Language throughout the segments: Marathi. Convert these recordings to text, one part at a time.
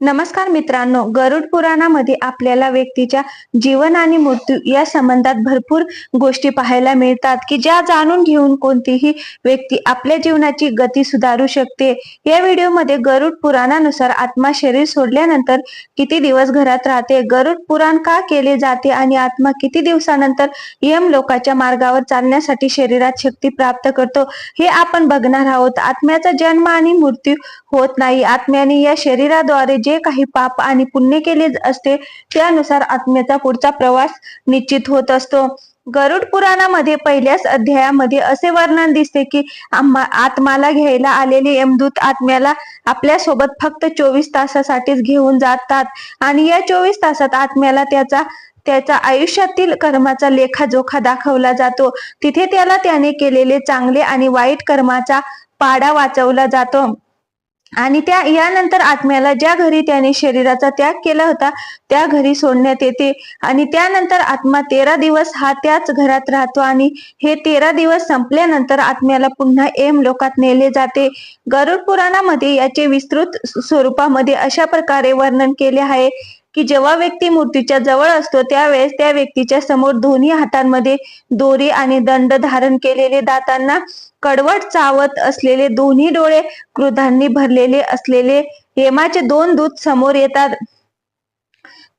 नमस्कार मित्रांनो गरुड पुराणामध्ये आपल्याला व्यक्तीच्या जीवन आणि मृत्यू या संबंधात भरपूर गोष्टी पाहायला मिळतात की ज्या जाणून घेऊन कोणतीही व्यक्ती आपल्या जीवनाची गती सुधारू शकते. या व्हिडिओमध्ये गरुड पुराणानुसार आत्मा शरीर सोडल्यानंतर किती दिवस घरात राहते गरुड पुराण का केले जाते आणि आत्मा किती दिवसानंतर यम लोकाच्या मार्गावर चालण्यासाठी शरीरात शक्ती प्राप्त करतो हे आपण बघणार आहोत. आत्म्याचा जन्म आणि मृत्यू होत नाही. आत्म्याने या शरीराद्वारे जे काही पाप आणि पुण्य केले असते त्यानुसार आत्म्याचा पुढचा प्रवास निश्चित होत असतो. गरुड पुराणामध्ये पहिल्याच अध्यायामध्ये असे वर्णन दिसते की आत्माला घ्यायला आलेले यमदूत आत्म्याला आपल्यासोबत फक्त चोवीस तासासाठीच घेऊन जातात. आणि या चोवीस तासात आत्म्याला त्याचा त्याच्या आयुष्यातील कर्माचा लेखाजोखा दाखवला जातो. तिथे त्याला त्याने केलेले चांगले आणि वाईट कर्माचा पाडा वाचवला जातो. आणि त्या यानंतर आत्म्याला ज्या घरी त्याने शरीराचा त्याग केला होता त्या घरी सोडण्यात येते. आणि त्यानंतर आत्मा तेरा दिवस हा त्याच घरात राहतो आणि हे तेरा दिवस संपल्यानंतर आत्म्याला पुन्हा एम लोकात नेले जाते. गरुड पुराणामध्ये याचे विस्तृत स्वरूपामध्ये अशा प्रकारे वर्णन केले आहे. की जेव्हा व्यक्ती मूर्तीच्या जवळ असतो त्यावेळेस त्या व्यक्तीच्या समोर दोन्ही हातांमध्ये दोरी आणि दंड धारण केलेले दातांना कडवट चावत असलेले दोन्ही डोळे क्रोधांनी भरलेले असलेले हेमाचे दोन दूत समोर येतात.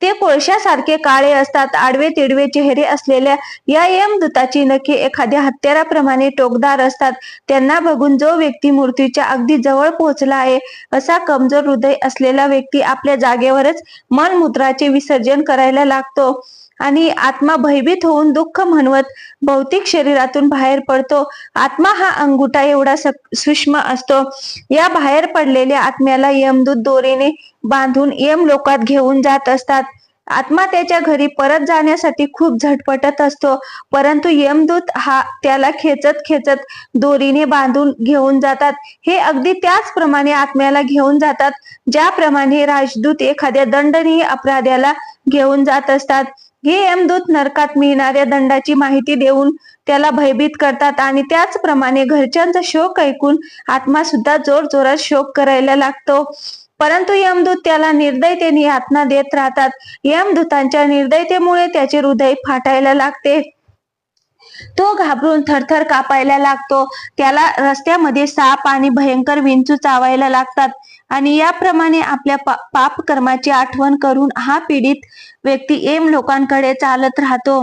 ते कोळशासारखे काळे असतात. आडवे तिडवे चेहरे असलेल्या या यमदूताची नखे एखाद्या हत्याराप्रमाणे टोकदार असतात. त्यांना बघून जो व्यक्ती मूर्तीच्या अगदी जवळ पोहोचला आहे असा कमजोर हृदय असलेला व्यक्ती आपल्या जागेवरच मनमूत्राचे विसर्जन करायला लागतो. आणि आत्मा भयभीत होऊन दुःख म्हणवत भौतिक शरीरातून बाहेर पडतो. आत्मा हा अंगुठा एवढा सूक्ष्म असतो. या बाहेर पडलेल्या आत्म्याला यमदूत दोरीने बांधून यम लोकात घेऊन जात असतात. आत्मा त्याच्या घरी परत जाण्यासाठी खूप झटपटत असतो. परंतु यमदूत हा त्याला खेचत खेचत दोरीने बांधून घेऊन जातात. हे अगदी त्याचप्रमाणे आत्म्याला घेऊन जातात. ज्याप्रमाणे राजदूत एखाद्या दंडनीय अपराध्याला घेऊन जात असतात. हे यमदूत नरकात मिळणाऱ्या दंडाची माहिती देऊन त्याला भयभीत करतात आणि त्याचप्रमाणे घरच्यांचा शोक ऐकून आत्मा सुद्धा जोर जोरात शोक करायला लागतो. परंतु यमदूत त्याला निर्दयतेने यातना देत राहतात. यमदूतांच्या निर्दयतेमुळे त्याचे हृदय फाटायला लागते. तो घाबरून थरथर कापायला लागतो. त्याला रस्त्यामध्ये साप आणि भयंकर विंचू चावायला लागतात. आणि याप्रमाणे आपल्या पा पाप कर्माची आठवण करून हा पीडित व्यक्ती एम लोकांकडे चालत राहतो.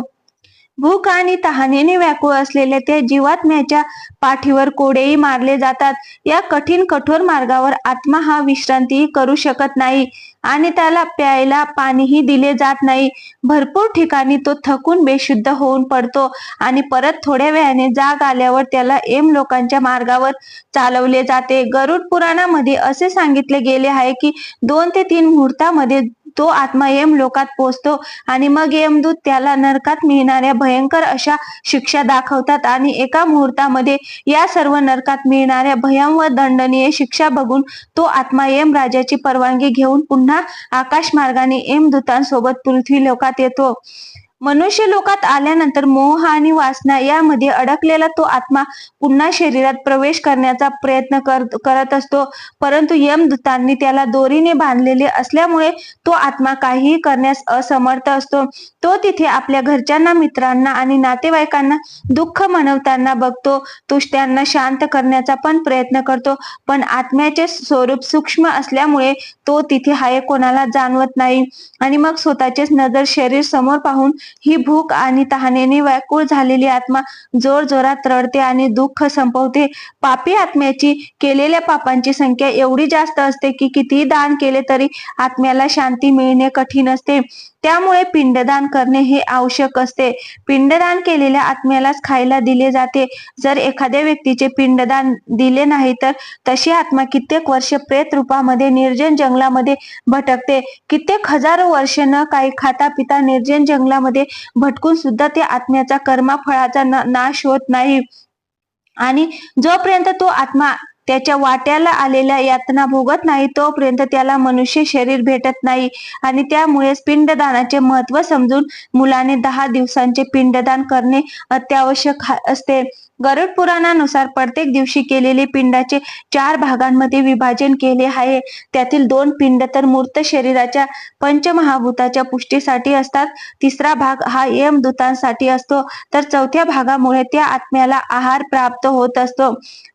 भूक आणि तहानेने व्याकुळ असलेल्या त्या जीवात्म्याच्या पाठीवर कोडेही मारले जातात. या कठीण कठोर मार्गावर आत्मा हा विश्रांतीही करू शकत नाही आणि त्याला प्यायला पाणीही दिले जात नाही. भरपूर ठिकाणी तो थकून बेशुद्ध होऊन पडतो आणि परत थोड्या वेळाने जाग आल्यावर त्याला एम लोकांच्या मार्गावर चालवले जाते. गरुड पुराणामध्ये असे सांगितले गेले आहे की दोन ते तीन मुहूर्तामध्ये तो आत्मा यम लोकात पोचतो आणि मग यमदूत त्याला नरकात मिळणाऱ्या भयंकर अशा शिक्षा दाखवतात. आणि एका मुहूर्तामध्ये या सर्व नरकात मिळणाऱ्या भयंव दंडनीय शिक्षा बघून तो आत्मा यम राजाची परवानगी घेऊन पुन्हा आकाश मार्गाने यमदूतांसोबत पृथ्वी लोकात येतो. मनुष्य लोकात आल्यानंतर मोह आणि वासना यामध्ये अडकलेला तो आत्मा पुन्हा शरीरात प्रवेश करण्याचा प्रयत्न करत असतो. परंतु यमदूतांनी त्याला दोरीने बांधलेले असल्यामुळे तो आत्मा काहीही करण्यास असमर्थ असतो. तो तिथे आपल्या घरच्यांना मित्रांना आणि नातेवाईकांना दुःख मनवताना बघतो. तुष्ट्यांना शांत करण्याचा पण प्रयत्न करतो. पण आत्म्याचे स्वरूप सूक्ष्म असल्यामुळे तो तिथे हाय कोणाला जाणवत नाही. आणि मग स्वतःचेच नजर शरीर समोर पाहून ही भूक आणि तहानेने व्याकुळ झालेली आत्मा जोर जोरात रडते आणि दुःख संपवते. पापी आत्म्याची केलेल्या पापांची संख्या एवढी जास्त असते की कितीही दान केले तरी आत्म्याला शांती मिळणे कठीण असते. त्यामुळे पिंडदान करणे हे आवश्यक असते. पिंडदान केलेल्या आत्म्यालाच खायला दिले जाते. जर एखाद्या व्यक्तीचे पिंडदान दिले नाही तर तशी आत्मा कित्येक वर्ष प्रेत रूपामध्ये निर्जन जंगलामध्ये भटकते. कित्येक हजारो वर्ष न काही खाता पिता निर्जन जंगलामध्ये भटकून सुद्धा ते आत्म्याचा कर्मा फळाचा नाश होत नाही. आणि जोपर्यंत तो आत्मा त्याच्या वाट्याला आलेल्या यातना भोगत नाही तोपर्यंत त्याला मनुष्य शरीर भेटत नाही. आणि त्यामुळेच पिंडदानाचे महत्त्व समजून मुलाने दहा दिवसांचे पिंडदान करणे अत्यावश्यक असते. गरुड पुराणानुसार प्रत्येक दिवशी केलेले पिंडाचे चार भागांमध्ये विभाजन केले आहे. त्यातील दोन पिंड तर मूर्त शरीराच्या पंचमहाभूताच्या पुष्टीसाठी असतात. तिसरा भाग हा यमदूतांसाठी असतो. तर चौथ्या भागामुळे त्या आत्म्याला आहार प्राप्त होत असतो.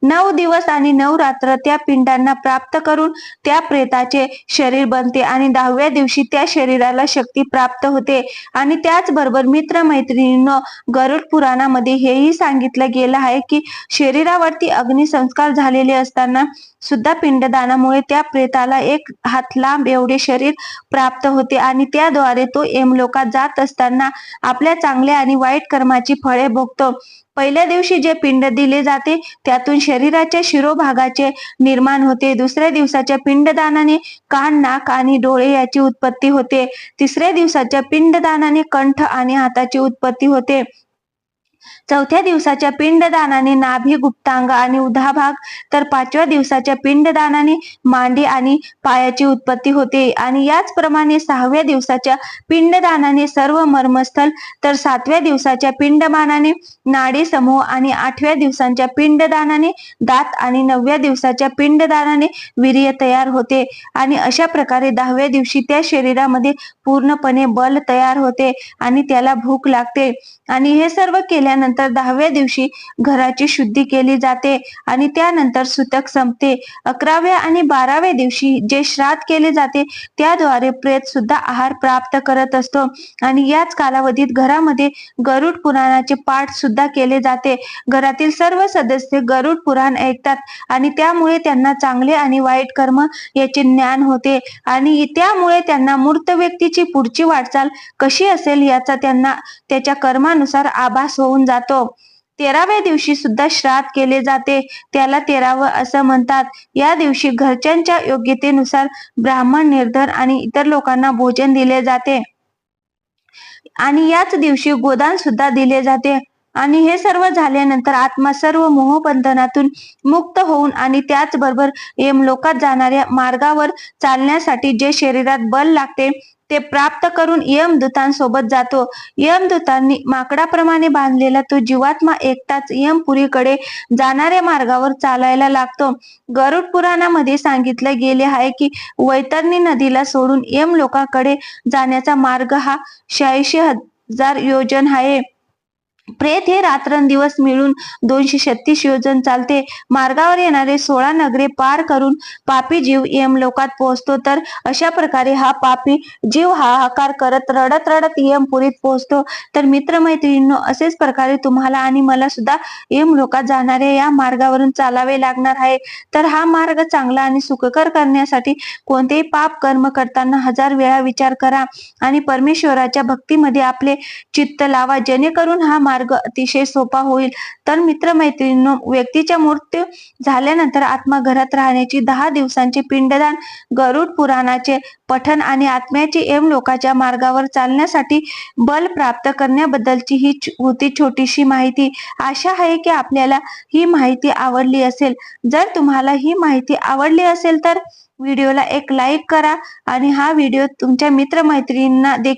नऊ दिवस आणि नऊ रात्र त्या पिंडांना प्राप्त करून त्या प्रेताचे शरीर बनते आणि दहाव्या दिवशी त्या शरीराला शक्ती प्राप्त होते. आणि त्याचबरोबर मित्र मैत्रिणींनो गरुड पुराणामध्ये हेही सांगितलं गेलं आहे की शरीरावरती अग्निसंस्कार झालेले असताना सुद्धा पिंडदानामुळे त्या प्रेताला एक हात लांब एवढे शरीर प्राप्त होते आणि त्याद्वारे तो एमलोकात जात असताना आपल्या चांगल्या आणि वाईट कर्माची फळे भोगतो. पहिल्या दिवशी जे पिंड दिले जाते त्यातून शरीराच्या शिरोभागाचे निर्माण होते. दुसऱ्या दिवसाच्या पिंडदानाने कान नाक आणि डोळे याची उत्पत्ती होते. तिसऱ्या दिवसाच्या पिंडदानाने कंठ आणि हाताची उत्पत्ती होते. चौथ्या दिवसाच्या पिंडदानाने नाभी गुप्तांग आणि उधाभाग तर पाचव्या दिवसाच्या पिंडदानाने मांडी आणि पायाची उत्पत्ती होते. आणि याचप्रमाणे सहाव्या दिवसाच्या पिंडदानाने सर्व मर्मस्थल तर सातव्या दिवसाच्या पिंडमानाने नाडी समूह आणि आठव्या दिवसांच्या पिंडदानाने दात आणि नवव्या दिवसाच्या पिंडदानाने वीर्य तयार होते. आणि अशा प्रकारे दहाव्या दिवशी त्या शरीरामध्ये पूर्णपणे बल तयार होते आणि त्याला भूक लागते. आणि हे सर्व केल्यानंतर दहाव्या दिवशी घराची शुद्धी केली जाते आणि त्यानंतर सुतक संपते. अकराव्या आणि बाराव्या दिवशी जे श्राद्ध केले जाते त्याद्वारे प्रेत सुद्धा आहार प्राप्त करत असतो. आणि याच कालावधीत घरामध्ये गरुड पुराणाचे पाठ सुद्धा केले जाते. घरातील सर्व सदस्य गरुड पुराण ऐकतात आणि त्यामुळे त्यांना चांगले आणि वाईट कर्म याचे ज्ञान होते. आणि त्यामुळे त्यांना मूर्त व्यक्तीची पुढची वाटचाल कशी असेल याचा त्यांना त्याच्या कर्मानुसार आभास होऊन जातो जातो. तेराव्या दिवशी सुद्धा श्राद्ध केले जाते. त्याला तेरावं असं म्हणतात. या दिवशी घरच्यांच्या योग्यतेनुसार ब्राह्मण निर्धन आणि इतर लोकांना भोजन दिले जाते. आणि याच दिवशी गोदान सुद्धा दिले जाते. आणि हे सर्व झाल्यानंतर आत्मा सर्व मोहबंधनातून मुक्त होऊन आणि त्याचबरोबर यमलोकात जाणाऱ्या मार्गावर चालण्यासाठी जे शरीरात बल लागते ते प्राप्त करून यमदूतांसोबत जातो. यमदूतांनी माकडाप्रमाणे बांधलेला तो जीवात्मा एकटाच यमपुरीकडे जाणाऱ्या मार्गावर चालायला लागतो. गरुड पुराणामध्ये सांगितले गेले आहे की वैतरणी नदीला सोडून यम लोकांकडे जाण्याचा मार्ग हा शहाऐंशी हजार योजन आहे. प्रेत हे रात्रंदिवस मिळून दोनशे छत्तीस योजन चालते. मार्गावर येणारे सोळा नगरे पार करून पापी जीव यमलोकात पोहोचतो. तर अशा प्रकारे हा पापी जीव हाहाकार करत रडत रडत यमपुरीत पोहोचतो. तर मित्रमैत्रिणींनो असेच प्रकारे तुम्हाला आणि मला सुद्धा यमलोकात जाणाऱ्या या मार्गावरून चालावे लागणार आहे. तर हा मार्ग चांगला आणि सुखकर करण्यासाठी कोणतेही पाप कर्म करताना हजार वेळा विचार करा आणि परमेश्वराच्या भक्तीमध्ये आपले चित्त लावा. जेणेकरून हा मार्ग अतिशय सोपा होईल. तर मित्रमैत्रिणींनो व्यक्तीच्या मृत्यू झाल्यानंतर आत्मा घरात राहण्याची दहा दिवसांचे पिंडदान गरुड पुराणाचे पठन आणि आत्म्याची एम लोकाच्या मार्गावर चालण्यासाठी बल प्राप्त करण्याबद्दलची ही होती छोटीशी माहिती. आशा आहे की आपल्याला ही माहिती आवडली असेल. जर तुम्हाला ही माहिती आवडली असेल तर व्हिडिओला एक लाईक करा आणि हा व्हिडिओ तुमच्या मित्रमैत्रिणींना देखील